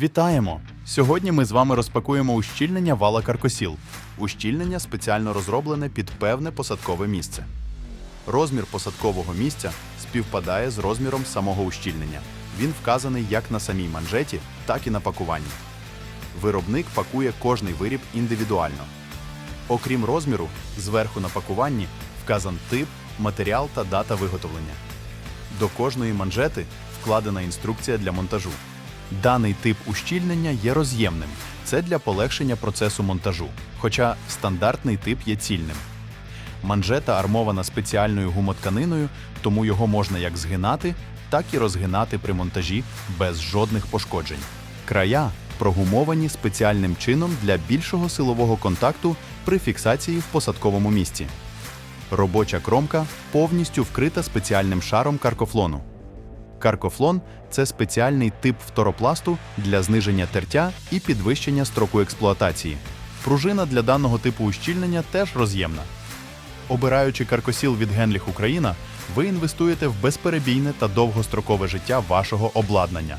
Вітаємо! Сьогодні ми з вами розпакуємо ущільнення вала каркосіл. Ущільнення спеціально розроблене під певне посадкове місце. Розмір посадкового місця співпадає з розміром самого ущільнення. Він вказаний як на самій манжеті, так і на пакуванні. Виробник пакує кожний виріб індивідуально. Окрім розміру, зверху на пакуванні вказан тип, матеріал та дата виготовлення. До кожної манжети вкладена інструкція для монтажу. Даний тип ущільнення є роз'ємним. Це для полегшення процесу монтажу, хоча стандартний тип є цільним. Манжета армована спеціальною гумотканиною, тому його можна як згинати, так і розгинати при монтажі без жодних пошкоджень. Края прогумовані спеціальним чином для більшого силового контакту при фіксації в посадковому місці. Робоча кромка повністю вкрита спеціальним шаром каркофлону. Каркофлон це спеціальний тип фторопласту для зниження тертя і підвищення строку експлуатації. Пружина для даного типу ущільнення теж роз'ємна. Обираючи каркосіл від Генліх Україна, ви інвестуєте в безперебійне та довгострокове життя вашого обладнання.